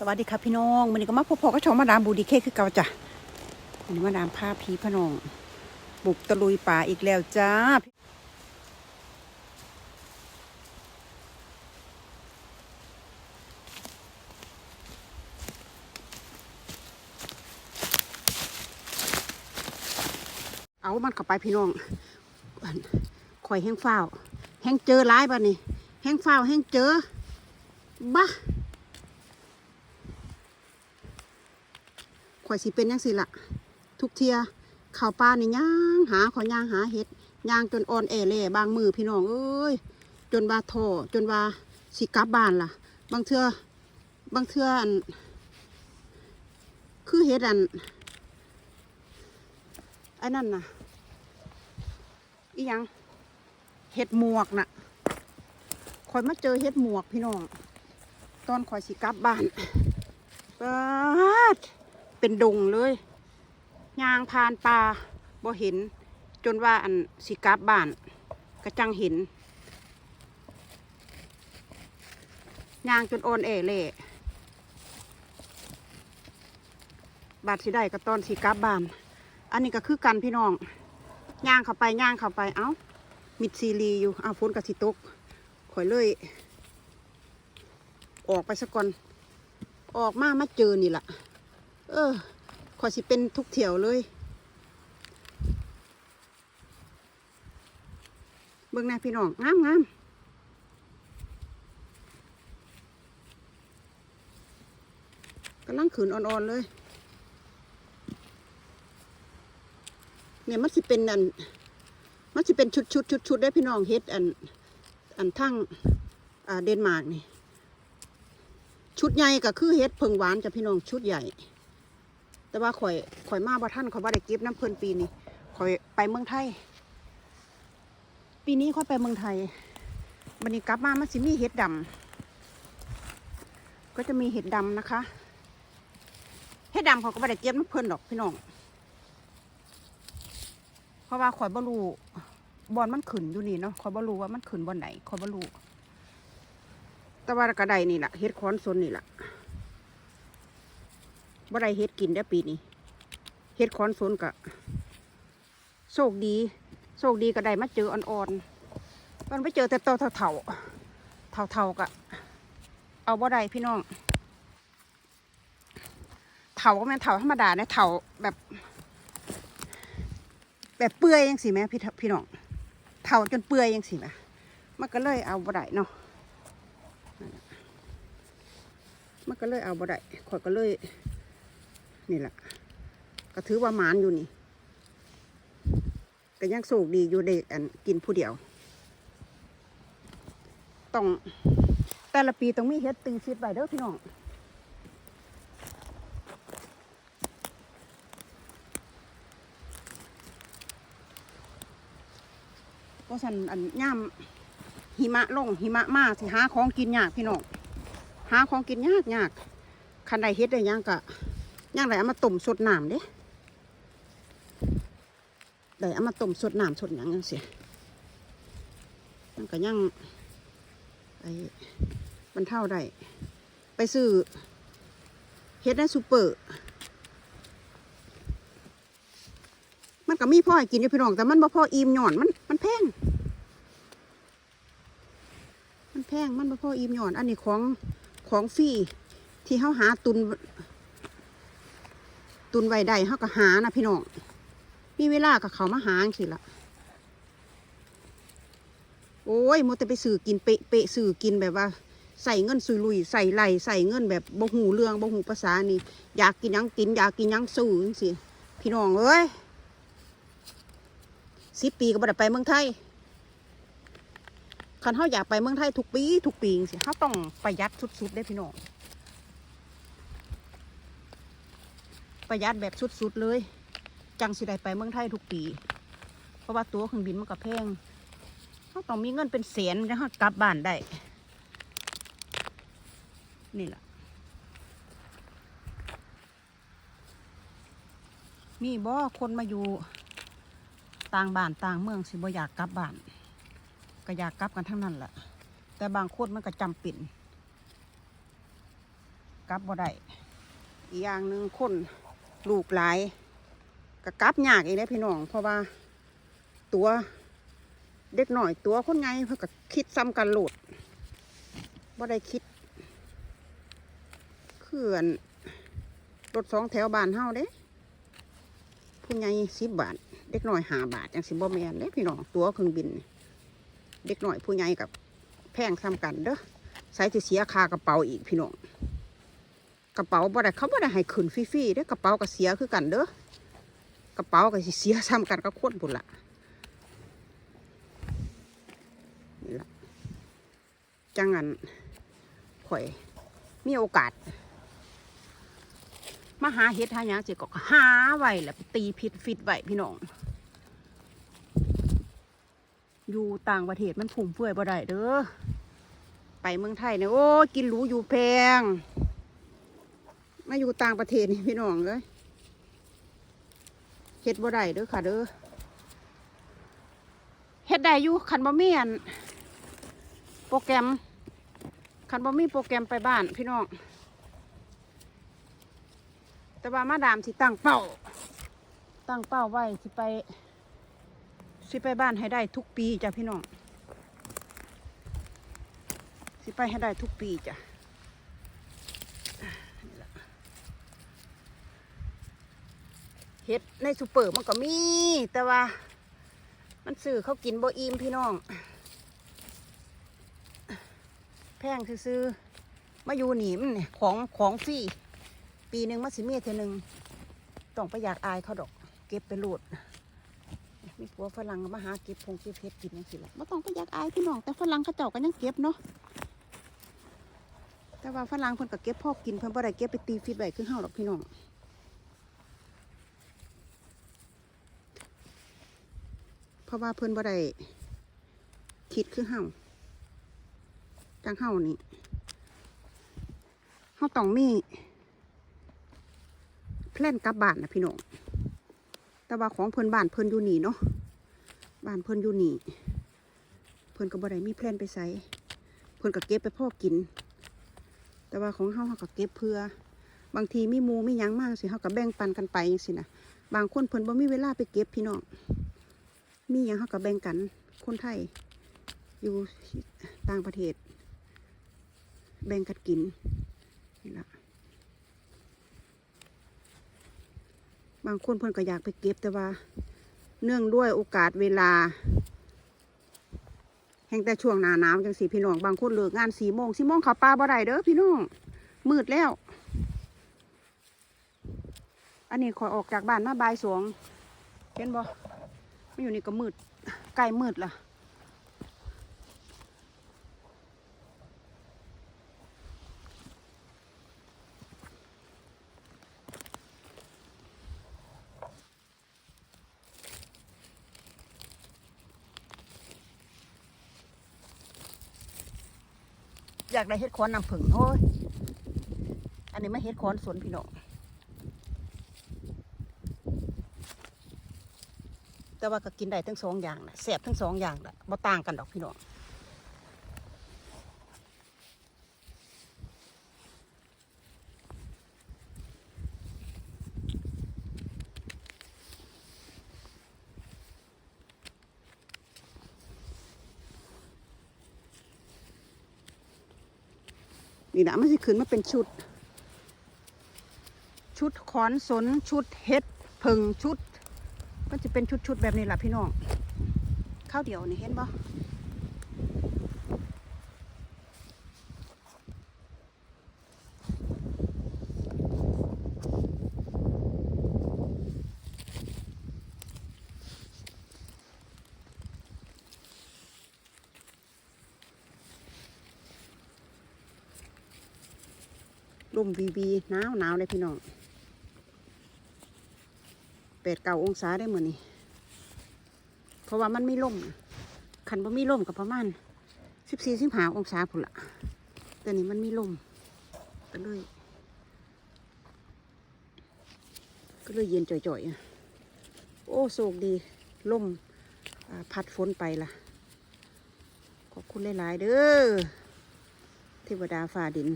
สวัสดีครับพี่น้องวันนี้ก็มาพบพอก็ชมมาดามบูดีเคคือเก่าจ้ะวันนี้มาดามผ้าพีพะน้อง บุกตะลุยป่าอีกแล้วจ้า เอามันเข้าไปพี่น้องอั่นข่อยแห้งฟ้า แห้งเจอร้ายบ้านี่แห้งฟ้าแห้งเจอบ้า ข่อยสิเป็นยังสิละทุกเทียข่าวปลานี่ย่างหาขอย่างหาเห็ดย่างจนอ่อนแอเล่บางมือพี่น้องเอ้ยจนว่าท่อจนว่าสิกลับบ้านล่ะ บางเทือบางเทืออัน คือเห็ดอันไอ้นั่นน่ะอียังเห็ดหมวกน่ะข่อยมาเจอเห็ดหมวกพี่น้อง ตอนข่อยสิกลับบ้านปาด เป็นดงเลยยางพานปลาบ่เห็น จนว่าอันสิกลับบ้านกระจังเห็นยางจนโอนเอเล่บาดสิได้ก็ตอนสิกลับบ้าน อันนี้ก็คือกันพี่น้องย่างเข้าไปย่างเข้าไป เอ้า มิดซีรีอยู่ เอาฝนกับสิตกข่อยเลย ออกไปสักก่อน ออกมามาเจอนี่แหละ เออขอสิเป็นทุกเที่ยวเลย เบิ่งแน่พี่น้องงามงามกำลังขืนอ่อนๆเลย เนี่ยมันสิเป็นอัน มันสิเป็นชุดชุดชุดชุดได้พี่น้องเฮ็ดอัน อันทั้งอ่าเดนมาร์กนี่ ชุดใหญ่ก็คือเฮ็ดเพิงหวานจ้ะพี่น้องชุดใหญ่ แต่ว่าข่อยข่อยมาบ่ท่านข่อยบ่ได้เก็บน้ำเพิ่นปีนี้ข่อยไปเมืองไทย ปีนี้ข่อยไปเมืองไทยวันนี้กลับมามันสิมีเห็ดดำก็จะมีเห็ดดำนะคะเห็ดดำเขาก็บ่ได้เก็บน้ำเพิ่นดอกพี่น้องเพราะว่าข่อยบ่รู้บอนมันขึ้นอยู่นี่เนาะข่อยบ่รู้ว่ามันขึ้นบอนไหนข่อยบ่รู้แต่ว่ากระไดนี่แหละเห็ดคอนซนนี่แหละ บ่ได้เฮ็ดกินได้ปีนี้เฮ็ดคอนสนกะโชคดีโชคดีก็ได้มาเจออ่อนๆมันไปเจอแต่โตเท่าๆเท่ากะเอาบ่ได้พี่น้องเท่าก็แม่นเท่าธรรมดาเนี่ยเท่าแบบ แบบเปื่อยยังสิแม่พี่พี่น้องเท่าจนเปื่อยยังสิแม่มันก็เลยเอาบ่ได้เนาะนั่นน่ะมันก็เลยเอาบ่ได้ข่อยก็เลย นี่แหละก็ถือว่าหมานอยู่นี่ก็ยังโศกดีอยู่เด็กอันกินผู้เดียว ต้องแต่ละปีต้องมีเฮ็ดตึงชิดไว้เด้อพี่น้องก็สันอันย่ามหิมะลงหิมะมาสิหาของกินยากพี่น้องหาของกินยากยากคันใดเฮ็ดได้ยังกะ ย่างไรเอามาต้มสดน้ำเด้ได้เอามาต้มสดน้ำสดหยังยังเสียมันก็ย่างไปบรรเท่าได้ ไปซื้อเฮ็ดในซูเปอร์ มันก็มีพ่อกินอยู่พี่น้อง แต่มันบ่พ่ออิ่มหย่อนมันมันแพง มันแพงมันบ่พ่ออิ่มหย่อน อันนี้ของของฟรีที่เขาหาตุน ตุนไว้ได้เขาก็หานะพี่น้อง มีเวลากับเขามาหาสิละโอ้ยมัวแต่ไปสื่อกินเปะเปะสื่อกินแบบว่า ใส่เงินซุยลุยใส่ไหลใส่เงินแบบบ่หูเรื่องบ่หูภาษานี่อยากกินยังกินอยากกินยังสื่อสิพี่น้องเอ้ยสิปีก็บ่ได้ไปเมืองไทยคันเขาอยากไปเมืองไทยทุกปีทุกปีสิเขาต้องประหยัดสุดๆได้พี่น้อง ประหยัดแบบสุดๆเลย จังสิได้ไปเมืองไทยทุกปี เพราะว่าตั๋วเครื่องบินมันก็แพงเขาต้องมีเงินเป็นแสนจะกลับบ้านได้ นี่แหละมีบ่คนมาอยู่ต่างบ้านต่างเมืองสิบ่อยากกลับบ้าน ก็อยากกลับกันทั้งนั้นแหละแต่บางคนมันก็จำเป็นกลับบ่ได้อีกอย่างหนึ่งคน ลูกหลายก็กลับยากอีกแล้วพี่น้อง เพราะว่า ตัวเด็กหน่อยตัวคนไงเพื่อกคิดซ้ำกันโหลดบ่าได้คิดเขื่อนรถสองแถวบานเฮาเด้ผู้ใหญ่สิบบาท เด็กหน่อยหาบาทจังสิบบ่แมนเด้พี่น้องตัวเครื่องบิน เด็กหน่อยผู้ใหญ่กับแพงซ้ำกันเด้อใส่ที่เสียค่ากระเป๋าอีกพี่น้อง กระเป๋าบ่ได้เขาบ่ได้ให้ขึ้นฟรีๆเด้อกระเป๋าก็เสียคือกันเด้อกระเป๋าก็สิเสียซ้ำกันก็คนพุ่นละนี่ละจังงันข่อย มีโอกาสมาหาเฮ็ดหาหยังสิก็หาไว้แล้วตีผิดฟิตไว้พี่น้อง อยู่ต่างประเทศมันฟุ่มเฟื่อยบ่ได้เด้อ ไปเมืองไทยเนี่ยโอ้ กินหรูอยู่แพง มาอยู่ต่างประเทศนี่พี่น้องเลยเฮ็ดบ่ได้เด้อค่ะเด้อเฮ็ดได้อยู่คันบ่มีอันโปรแกรมคันบ่มีโปรแกรมไปบ้านพี่น้อง แต่ว่ามาดามสิตั้งเป้า ตั้งเป้าไว้สิไป สิไปบ้านให้ได้ทุกปีจ้ะพี่น้อง สิไปให้ได้ทุกปีจ้ะนี่ล่ะ เห็ดในซูเปอร์มันก็มี แต่ว่า มันซื้อเขากินโบอิมพี่น้อง แพงซื้อมาอยู่หนีมันเนี่ยของของฟรีปีหนึ่งมาสิเมียเทอหนึ่งต้องไปอยากอายเขาดอก เก็บไปโหลดมีผัวฝรั่งมาหาเก็บพงเก็บเพชรกินยังสิละม่ต้องไปอยากอายพี่น้อง แต่ฝรั่งเขาเจ้าก็ยังเก็บเนาะแต่ว่าฝรั่งเพิ่นก็เก็บพอกินเพิ่นบ่ได้เก็บไปตีฟิตไว้คือเฮาดอกพี่น้อง เพราะว่าเพิ่อนบ่ได้คิดคือเฮาจังเฮานี่เฮาต้องมีแพลนกลับบ้านนะพี่น้องแต่ว่าของเพิ่อนบ้านเพิ่อนอยู่นี่เนาะบ้านเพิ่อนอยู่นี่เพิ่อนก็บ่ได้มีแพลนไปใส่เพิ่อนก็เก็บไปพ่อกิน แต่ว่าของเฮาเฮาก็เก็บเพื่อบางทีมีมูมียังมากสิเฮาก็แบ่งปันกันไปจังซี่นะบางคนเพิ่นบ่มีเวลาไปเก็บพี่น้อง มีหยังเฮาก็แบ่งกัน คนไทย อยู่ต่างประเทศ แบ่งกันกินนี่ละบางคนเพิ่อนก็อยากไปเก็บแต่ว่า เนื่องด้วยโอกาสเวลา แห่งแต่ช่วงหนาหนาวจังสีพี่น้องบางคนเลิกงานสี่โมงสี่โมงเขาปลาบ่ได้เด้อพี่น้องมืดแล้ว อันนี้ขอยออกจากบ้านมาบ่ายสองเห็นบ่ ไม่อยู่นี่ก็มืดใกล้มืดละอยากได้เฮ็ดคอนน้ำผึ้งโอ้ย อันนี้ไม่เฮ็ดคอนสวนพี่น้อง แต่ว่าก็กินได้ทั้งสองอย่างนะแซ่บทั้งสองอย่างนะบ่ต่างกันดอกพี่น้องนี่นะมันจะขึ้นมาเป็นชุด ชุดขอนสนชุดเฮ็ดผึ่งชุด จะเป็นชุดๆแบบนี้แหละพี่น้องข้าวเดียวนี่เห็นบ่ร่มวีวีหนาวหนาวเลยพี่น้อง ปดเก้าองศาได้เหมือนนี่เพราะว่ามันไม่ล่มน่ะคันบ่มีล่มกับประมาณสิบสี่สิบห้าองศาพุ่นละแต่นี่มันไมีลมก็เลย ก็เลยเย็นจ่อยๆอะโอ้โชคดีล่มพัดฝนไปละขอบคุณหลาย ๆ เด้อเทวดาฟ้าดิน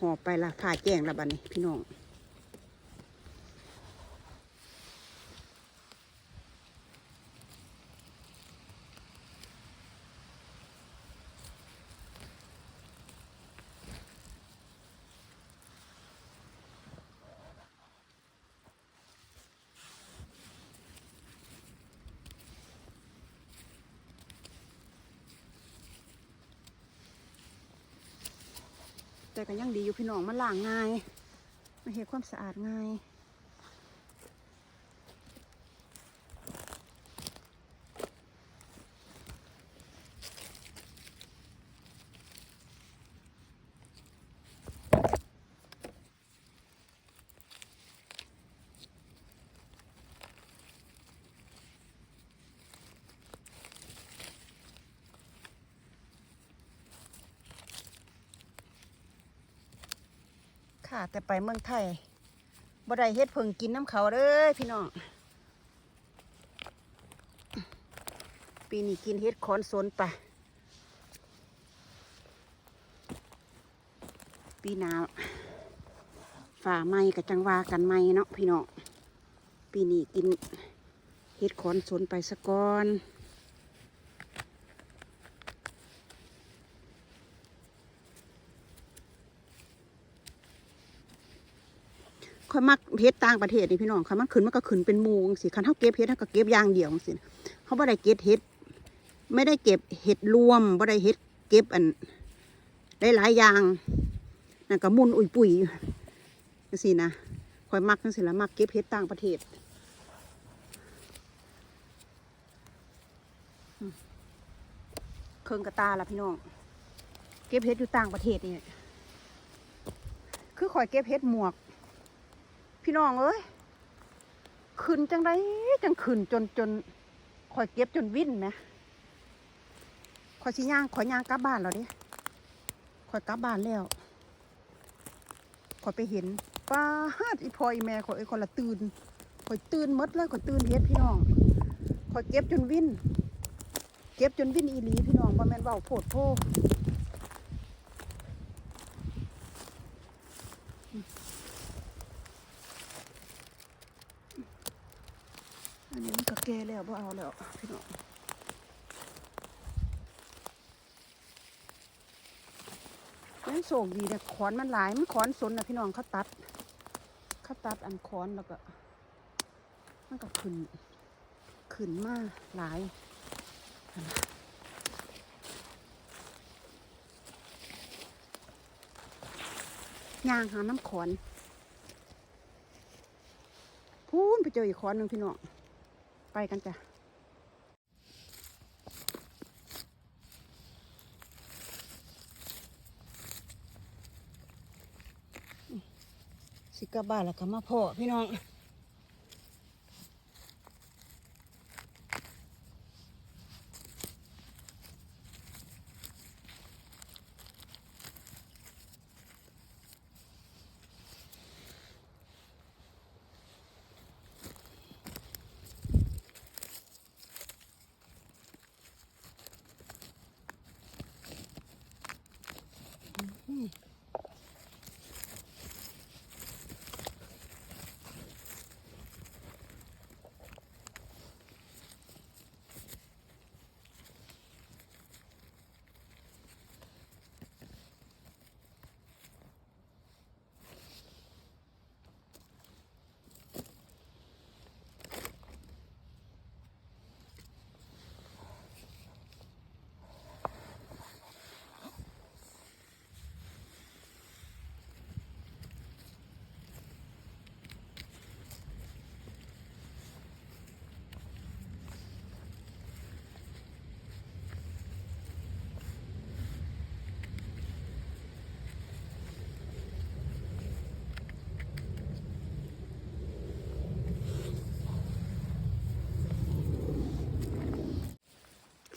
หอบไปละผ่าแจ้งละบัดนี้พี่น้อง แต่ก็ยังดีอยู่พี่น้องมันล้างง่ายมันเห็นความสะอาดง่าย ค่ะ แต่ไปเมืองไทยบ่ได้เฮ็ดเพิ่งกินน้ำเขาเด้อพี่น้อง ปีนี้กินเฮ็ดคอนสนไป ปีหนาวฝ่าไม้กับจังวากันไม้เนาะพี่น้อง ปีนี้กินเฮ็ดคอนสนไปสะก่อน ข่อยมักเฮ็ดต่างประเทศนี่พี่น้องค่ะมันขึ้นมันก็ขึ้นเป็นมูงซี่คันเฮาเก็บเฮ็ดเฮาก็เก็บอย่างเดียวจังซี่เฮาบ่ได้เก็บเฮ็ด ไม่ได้เก็บเห็ดรวมบ่ได้เฮ็ดเก็บอันได้หลายอย่างนั่นก็มุนอุยปุ๋ยจังซี่นะข่อยมักจังซี่ละมักเก็บเฮ็ดต่างประเทศเครื่องกระตาละพี่น้อง เก็บเฮ็ดอยู่ต่างประเทศนี่คือข่อยเก็บเฮ็ดหมวก พี่น้องเอ้ยขึ้นจังไดจังขึ้นจนจนคอยเก็บจนวิ่นไหมคอยสิย่างคอยย่างกลับบ้านแล้วดิคอยกลับบ้านแล้วคอยไปเห็นป้าฮาดอีพออีแม่คอยเอ้ยละตื่นคอยตื่นมดเลยคอยตื่นเฮ็ดพี่น้องคอยเก็บจนวิ่นเก็บจนวิ่นอีหลีพี่น้องบ่แม่นเว้าโพดโพ อันนี้มัน ก็แก่แล้วบ่เอาแล้วพี่น้องยังโศกดีเนี่ยขอนมันหลาย มันขอนสนนะพี่น้องเขาตัดเขาตัดอันขอนแล้วก็ มันก็ขึ้น ขึ้นมาหลายยางหาน้ำขอน พูนไปเจออีกขอนหนึ่งพี่น้อง ไปกันจ้ะสิกลับบ้านแล้วก็มาพ่อพี่น้อง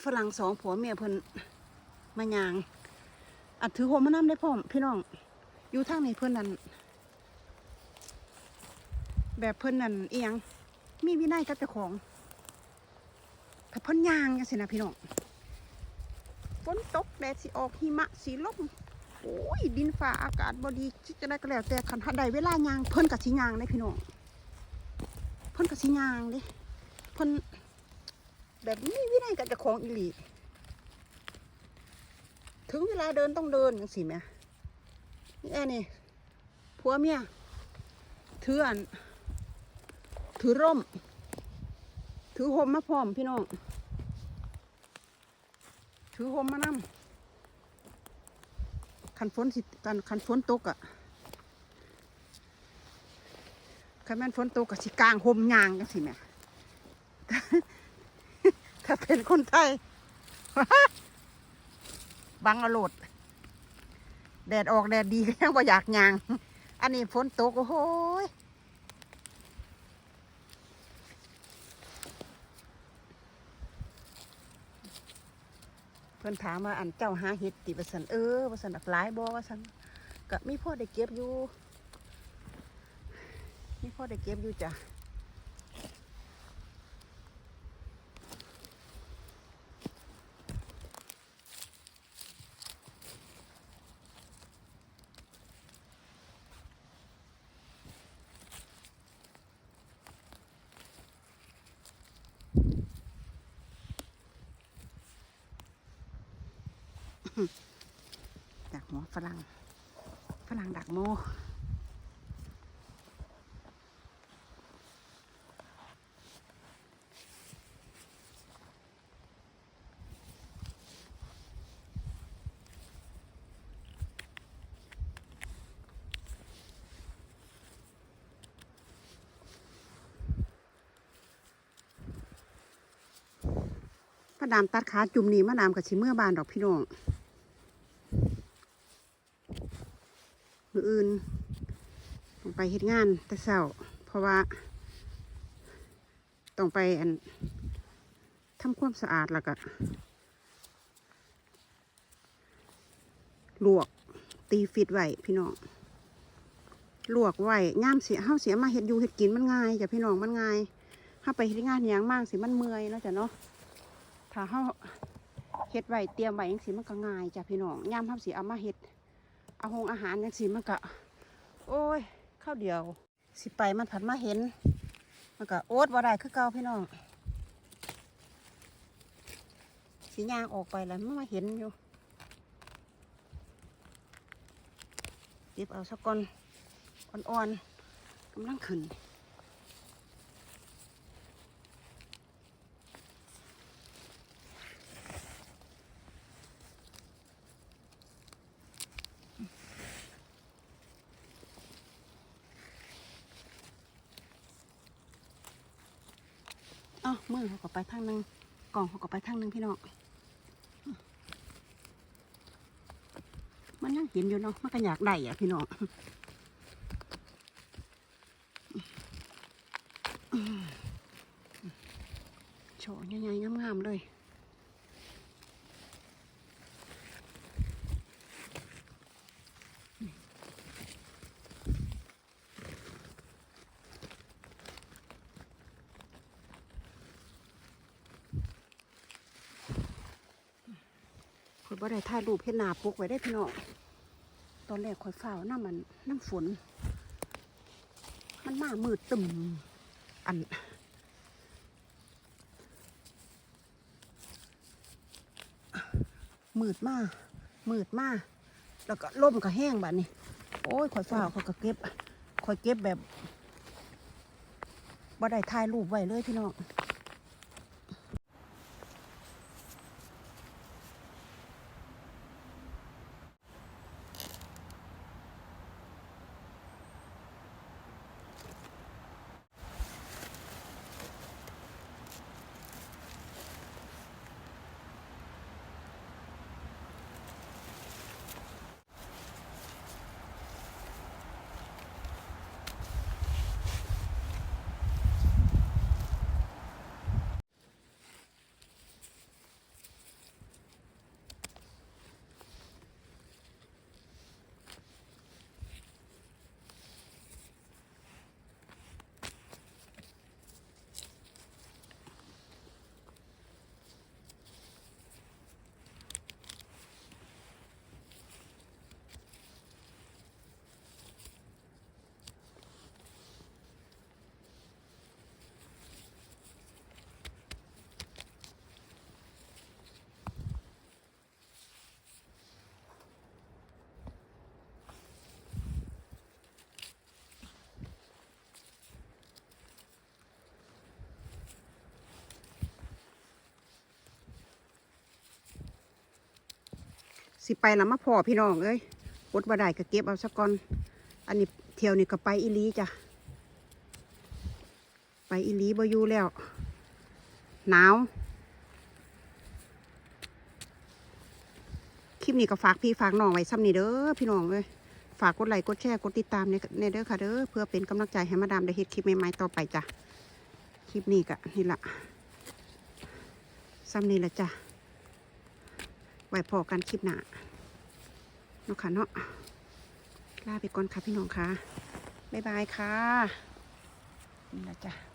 ฝรั่งสองผัวเมียเพิ่นมายาง อัดถือหัวมะน้ำได้พร้อมพี่น้อง อยู่ทางนี้เพิ่นนั่นแบบเพิ่นนั่นเอียง มีวินัยกับเจ้าของถ้าเพิ่นยางจังซี่นะพี่น้องฝนตกแดดสิออกหิมะสิลมโอ้ยดินฟ้าอากาศบดีจะได้ก็แล้วแต่คันถ้าใดเวลายางเพิ่นกับสิยางได้พี่น้องเพิ่นกับสิยางเด้เพิ่น แบบนี้วินัยกับเจะของอีหลีถึงเวลาเดินต้องเดินจังสิแม่นี่แอนี่ผัวเมียถืออันถือร่ม ถือห่มมาพร้อมพี่น้อง ถือห่มมานั่คันฝนสิกันคันฝนตกอะคันแม่นฝนตกก็สิกลางห่มยางกันสิแม่ ถ้าเป็นคนไทย บังอาโลด แดดออกแดดดีก็ยังบ่อยากยาง อันนี้ฝนตกโอ้โหเพิ่อนถามว่าอันเจ้าหาเห็ดติว่าสันเออว่าสันหลายบ่ว่าสันก็มีพ่อได้เก็บอยู่มีพ่อได้เก็บอยู่จ้ะ ฝรั่งฝรั่งดักโมมาดามตัดขาจุ่มนี่มาดามกับชิเมื่อบานดอกพี่น้อง มืออื่นต้องไป เฮ็ดงานแต่เช้า เพราะว่า ต้องไปอันทำความสะอาดแล้วก็ลวกตีฟิตไว้พี่น้องลวกไว้ย่ามเสียเฮาเสียมาเฮ็ดอยู่เฮ็ดกินมันง่ายจ้ะพี่น้องมันง่ายถ้าไปเฮ็ดงานอย่างมากสิมันเมื่อยแล้วจ้ะเนาะถ้าเฮาเฮ็ดไว้เตรียมไว้จังสิมันก็ง่ายจ้ะพี่น้องย่ามเฮาสิเอามาเฮ็ดเอาหงอาหารจังสิมันก็โอ้ย ข้าวเดียว สิไปมันผัดมาเห็น มันก็โอ๊ตว่าได้คือเก่าพี่น้องสีย่างออกไปแล้วมันมาเห็นอยู่เก็บเอาสักก้อนอ่อนๆกำลังขึ้น อ๋อมือเขาก็ไปทางนึงกล่องเขาก็ไปทางนึงพี่น้องมันยังเห็นอยู่เนาะมันก็อยากได้อะพี่น้องโชว์ใหญ่ๆงามๆเลยคอย บ่ได้ถ่ายรูปเห็นหน้าปกไว้ได้พี่น้องตอนแรกคอยฝ้าวน้ำมันน้ำฝน มันมามืดตึมอันมืดมากมืดมากแล้วก็ล่มก็แห้งแบบนี้ โอ้ยข่อยฝ้าวข่อยก็เก็บข่อยเก็บแบบบ่ได้ถ่ายรูปไว้เลยพี่น้อง สิไปล้วมาพอพี่น้องเอ้ยอดบ่ได้ก็เก็บเอาซะก่อน อันนี้เที่ยวนี่ก็ไปอีลีจ้ะ ไปอีลีบ่อยู่แล้ว หนาว คลิปนี้ก็ฝากพี่ฝากน้องไว้ซ้ำนี่เด้อพี่น้องเอ้ยฝากกดไลค์กดแชร์กดติดตามในในเด้อค่ะเด้อเพื่อเป็นกำลังใจให้มาดามได้เฮ็ดคลิปใหม่ๆต่อไปจ้ะ คลิปนี้ก็นี่ละซ้ำนี่ละจ้ะ ไว้พอกันคลิปหน้าเนาะค่ะเนาะลาไปก่อนค่ะพี่น้องค่ะ บ๊ายบายค่ะนี่ละจ้ะ